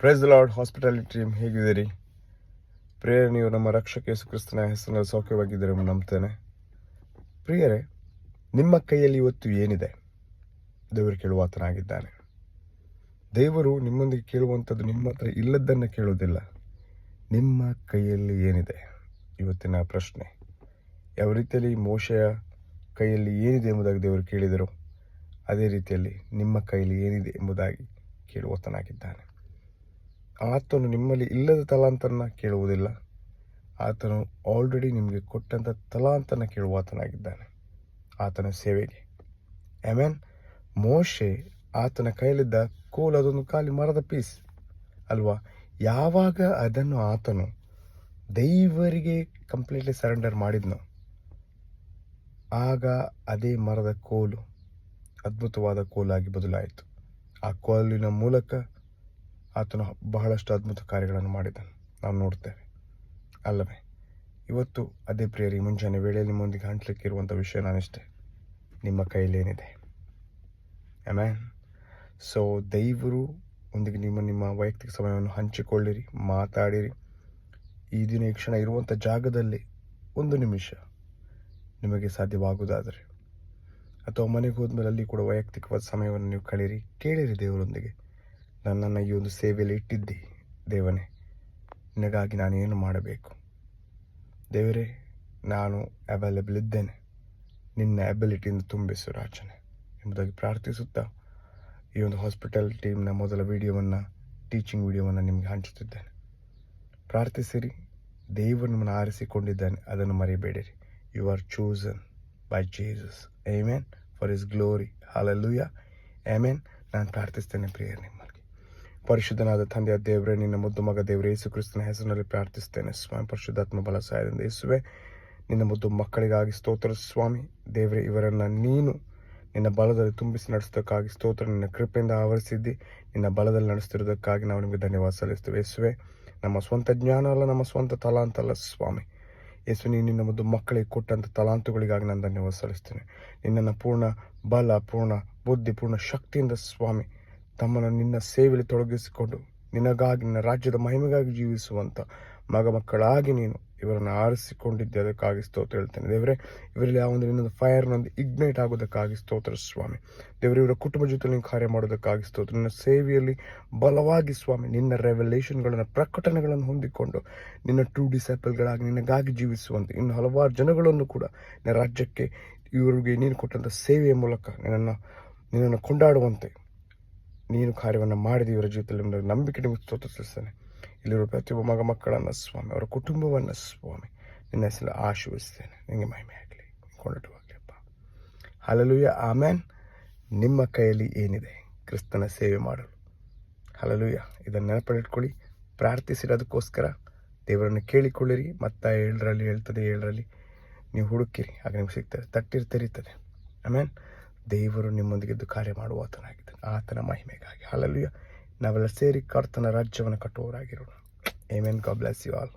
Price lord hospitality team ಹೇಗಿದ್ದೀರಿ? Prayer, ನೀವು ನಮ್ಮ ರಕ್ಷಕ ಯೇಸು ಕ್ರಿಸ್ತನ ಹೆಸರಿನಲ್ಲಿ ಸೌಖ್ಯವಾಗಿದ್ದರೆ ನಂಬ್ತೇನೆ. ಪ್ರಿಯರೇ, ನಿಮ್ಮ ಕೈಯಲ್ಲಿ ಇವತ್ತು ಏನಿದೆ? ದೇವರು ಕೇಳುವಾತನಾಗಿದ್ದಾನೆ. ದೇವರು ನಿಮ್ಮೊಂದಿಗೆ ಕೇಳುವಂಥದ್ದು ನಿಮ್ಮ ಹತ್ರ ಇಲ್ಲದನ್ನು ಕೇಳೋದಿಲ್ಲ ನಿಮ್ಮ ಕೈಯಲ್ಲಿ ಏನಿದೆ? ಇವತ್ತಿನ ಪ್ರಶ್ನೆ. ಯಾವ ರೀತಿಯಲ್ಲಿ ಮೋಶೆಯ ಕೈಯಲ್ಲಿ ಏನಿದೆ ಎಂಬುದಾಗಿ ದೇವರು ಕೇಳಿದರು. ಅದೇ ರೀತಿಯಲ್ಲಿ ನಿಮ್ಮ ಕೈಯಲ್ಲಿ ಏನಿದೆ ಎಂಬುದಾಗಿ ಕೇಳುವತನಾಗಿದ್ದಾನೆ. ಆತನು ನಿಮ್ಮಲ್ಲಿ ಇಲ್ಲದ ತಲಾಂತನ ಕೇಳುವುದಿಲ್ಲ. ಆತನು ಆಲ್ರೆಡಿ ನಿಮಗೆ ಕೊಟ್ಟಂಥ ತಲಾಂತರನ ಕೇಳುವ ಆತನಾಗಿದ್ದಾನೆ. ಆತನ ಸೇವೆಗೆ. ಆಮೇನ್ ಮೋಶೆ ಆತನ ಕೈಯಲ್ಲಿದ್ದ ಕೋಲ್ ಅದೊಂದು ಖಾಲಿ ಮರದ ಪೀಸ್. ಅಲ್ವಾ? ಯಾವಾಗ ಅದನ್ನು ಆತನು ದೈವರಿಗೆ ಕಂಪ್ಲೀಟ್ಲಿ ಸರೆಂಡರ್ ಮಾಡಿದ್ನೋ, ಆಗ ಅದೇ ಮರದ ಕೋಲು ಅದ್ಭುತವಾದ ಕೋಲಾಗಿ ಬದಲಾಯಿತು. ಆ ಕೋಲಿನ ಮೂಲಕ ಆತನು ಬಹಳಷ್ಟು ಅದ್ಭುತ ಕಾರ್ಯಗಳನ್ನು ಮಾಡಿದನು. ನಾವು ನೋಡ್ತೇವೆ. ಅಲ್ಲವೇ, ಇವತ್ತು ಅದೇ ಪ್ರಿಯರಿ, ಮುಂಜಾನೆ ವೇಳೆಯಲ್ಲಿ ನಿಮ್ಮೊಂದಿಗೆ ಹಂಚಲಿಕ್ಕೆ ಇರುವಂಥ ವಿಷಯ ನಾನಿಷ್ಟೇ. ನಿಮ್ಮ ಕೈಲೇನಿದೆ? ಆಮೇನ್ ಸೊ ದೈವರು ಒಂದಿಗೆ ನಿಮ್ಮ ನಿಮ್ಮ ವೈಯಕ್ತಿಕ ಸಮಯವನ್ನು ಹಂಚಿಕೊಳ್ಳಿರಿ, ಮಾತಾಡಿರಿ. ಈ ದಿನ, ಈ ಕ್ಷಣ ಇರುವಂಥ ಜಾಗದಲ್ಲಿ ಒಂದು ನಿಮಿಷ ನಿಮಗೆ ಸಾಧ್ಯವಾಗುವುದಾದರೆ, ಅಥವಾ ಮನೆಗೆ ಹೋದ್ಮೇಲೆ ಅಲ್ಲಿ ಕೂಡ ವೈಯಕ್ತಿಕವಾದ ಸಮಯವನ್ನು ನೀವು ಕಳೀರಿ ಕೇಳಿರಿ ದೇವರೊಂದಿಗೆ. ನನ್ನನ್ನು ಈ ಒಂದು ಸೇವೆಯಲ್ಲಿ ಇಟ್ಟಿದ್ದಿ, ದೇವನೇ. ನಿನಗಾಗಿ ನಾನೇನು ಮಾಡಬೇಕು? ದೇವರೇ, ನಾನು ಅವೈಲೇಬಲ್ ಇದ್ದೇನೆ. ನಿನ್ನ ಅಬಿಲಿಟಿಯಿಂದ ತುಂಬಿಸು ರಾಜನೆ ಎಂಬುದಾಗಿ ಪ್ರಾರ್ಥಿಸುತ್ತಾ ಈ ಒಂದು ಹಾಸ್ಪಿಟಲ್ ಟೀಮ್ನ ಮೊದಲ ವಿಡಿಯೋವನ್ನು ಟೀಚಿಂಗ್ ವಿಡಿಯೋವನ್ನು ನಿಮಗೆ ಹಂಚುತ್ತಿದ್ದೇನೆ. ಪ್ರಾರ್ಥಿಸಿರಿ, ದೇವರು ನಿಮ್ಮನ್ನು ಆರಿಸಿಕೊಂಡಿದ್ದಾನೆ, ಅದನ್ನು ಮರೆಯಬೇಡಿರಿ you are chosen by Jesus amen for his glory hallelujah amen ನಾನು ಪ್ರಾರ್ಥಿಸ್ತೇನೆ ಪ್ರಿಯರ್ ನಿಮ್ಮಲ್ಲಿ ಪರಿಶುದ್ಧನಾದ ತಂದೆಯ ದೇವರೇ, ನಿನ್ನ ಮುದ್ದು ಮಗ ದೇವರೇ, ಯೇಸು ಕ್ರಿಸ್ತನ ಹೆಸರಿನಲ್ಲಿ ಪ್ರಾರ್ಥಿಸ್ತೇನೆ ಸ್ವಾಮಿ ಪರಿಶುದ್ಧಾತ್ಮ ಬಲ ಸಹಾಯದಿಂದ ಯೇಸುವೆ, ನಿನ್ನ ಮುದ್ದು ಮಕ್ಕಳಿಗಾಗಿ ಸ್ತೋತ್ರ. ಸ್ವಾಮಿ, ದೇವರೇ, ಇವರನ್ನು ನೀನು ನಿನ್ನ ಬಲದಲ್ಲಿ ತುಂಬಿಸಿ ನಡೆಸೋದಕ್ಕಾಗಿ ಸ್ತೋತ್ರ. ನಿನ್ನ ಕೃಪೆಯಿಂದ ಆವರಿಸಿದ್ದಿ, ನಿನ್ನ ಬಲದಲ್ಲಿ ನಡೆಸ್ತಿರೋದಕ್ಕಾಗಿ ನಾವು ನಿಮಗೆ ಧನ್ಯವಾದ ಸಲ್ಲಿಸ್ತೇವೆ ಯೇಸುವೆ, ನಮ್ಮ ಸ್ವಂತ ಜ್ಞಾನ ಅಲ್ಲ, ನಮ್ಮ ಸ್ವಂತ ತಲಾಂತ ಅಲ್ಲ. ಸ್ವಾಮಿ, ಯೇಸು, ನೀನು ನಿನ್ನ ಮುದ್ದು ಮಕ್ಕಳಿಗೆ ಕೊಟ್ಟಂಥ ತಲಾಂತುಗಳಿಗಾಗಿ ನಾನು ಧನ್ಯವಾದ ಸಲ್ಲಿಸ್ತೇನೆ ನಿನ್ನನ್ನು ಪೂರ್ಣ ಬಲ, ಪೂರ್ಣ ಬುದ್ಧಿ, ಪೂರ್ಣ ಶಕ್ತಿಯಿಂದ ಸ್ವಾಮಿ ತಮ್ಮನ್ನು ನಿನ್ನ ಸೇವೆಯಲ್ಲಿ ತೊಡಗಿಸಿಕೊಂಡು ನಿನಗಾಗಿ, ನಿನ್ನ ರಾಜ್ಯದ ಮಹಿಮೆಗಾಗಿ ಜೀವಿಸುವಂಥ ಮಗ ಮಕ್ಕಳಾಗಿ ನೀನು ಇವರನ್ನು ಆರಿಸಿಕೊಂಡಿದ್ದೆ. ಅದಕ್ಕಾಗಿ ಸ್ತೋತ್ರ ಹೇಳ್ತೇನೆ. ದೇವರೇ, ಇವರಲ್ಲಿ ಆ ಒಂದು ನಿನ್ನೊಂದು ಫೈರ್ನೊಂದು ಇಗ್ನೈಟ್ ಆಗೋದಕ್ಕಾಗಿ ಸ್ತೋತ್ರ ಸ್ವಾಮಿ. ದೇವರು, ಇವರ ಕುಟುಂಬ ಜೊತೆ ನೀವು ಕಾರ್ಯ ಮಾಡೋದಕ್ಕಾಗಿ ಸ್ತೋತ್ರ. ನಿನ್ನ ಸೇವೆಯಲ್ಲಿ ಬಲವಾಗಿ ಸ್ವಾಮಿ, ನಿನ್ನ ರೆವಲ್ಯೂಷನ್ಗಳನ್ನು ಪ್ರಕಟಣೆಗಳನ್ನು ಹೊಂದಿಕೊಂಡು ನಿನ್ನ ಟೂ ಡಿಸೈಪಲ್ಗಳಾಗಿ ನಿನಗಾಗಿ ಜೀವಿಸುವಂತೆ ಇನ್ನು ಹಲವಾರು ಜನಗಳನ್ನು ಕೂಡ ನಿನ್ನ ರಾಜ್ಯಕ್ಕೆ, ಇವರಿಗೆ ನೀನು ಕೊಟ್ಟಂಥ ಸೇವೆಯ ಮೂಲಕ ನಿನ್ನನ್ನು ನಿನ್ನನ್ನು ಕೊಂಡಾಡುವಂತೆ ನೀನು ಕಾರ್ಯವನ್ನು ಮಾಡಿದ, ಇವರ ಜೀವಿತದಲ್ಲಿ ನಂಬಿಕೆ ನಿಮಗೆ ಸ್ತೋತ್ರಿಸ್ತಾನೆ ಇಲ್ಲಿರುವ ಪ್ರತಿಯೊಬ್ಬ ಮಗ ಮಕ್ಕಳನ್ನು ಸ್ವಾಮಿ, ಅವರ ಕುಟುಂಬವನ್ನು ಸ್ವಾಮಿ, ನಿನ್ನ ಹೆಸರು ಆಶೀರ್ವಿಸ್ತೇನೆ ನಿಮಗೆ ಮಹಿಮೆ ಆಗಲಿ ಕೊಂಡಟವಾಗಲಿಪ್ಪ ಹಲಲುಯ ಆಮ್ಯಾನ್ ನಿಮ್ಮ ಕೈಯಲ್ಲಿ ಏನಿದೆ, ಕ್ರಿಸ್ತನ ಸೇವೆ ಮಾಡಲು. ಹಲಲುಯ ಇದನ್ನು ನೆನಪಲ್ಲಿಟ್ಕೊಳ್ಳಿ ಪ್ರಾರ್ಥಿಸಿರೋದಕ್ಕೋಸ್ಕರ ದೇವರನ್ನು ಕೇಳಿಕೊಳ್ಳಿರಿ ಮತ್ತ ಏಳರಲ್ಲಿ ಹೇಳ್ತದೆ, ಏಳರಲ್ಲಿ. ನೀವು ಹುಡುಕಿರಿ ಆಗ ನಿಮ್ಗೆ ಸಿಗ್ತದೆ, ತಟ್ಟಿರ್, ತೆರೀತದೆ. ಆಮೇನ್ ದೇವರು ನಿಮ್ಮೊಂದಿಗಿದ್ದು ಕಾರ್ಯ ಮಾಡುವ ಆತನಾಗಿದ್ದಾನೆ. ಆತನ ಮಹಿಮೆಗಾಗಿ. ಅಲ್ಲಲ್ಲಿಯ ನಾವೆಲ್ಲ ಸೇರಿ ಕರ್ತನ ರಾಜ್ಯವನ್ನು ಕಟ್ಟುವವರಾಗಿರೋಣ. Amen you all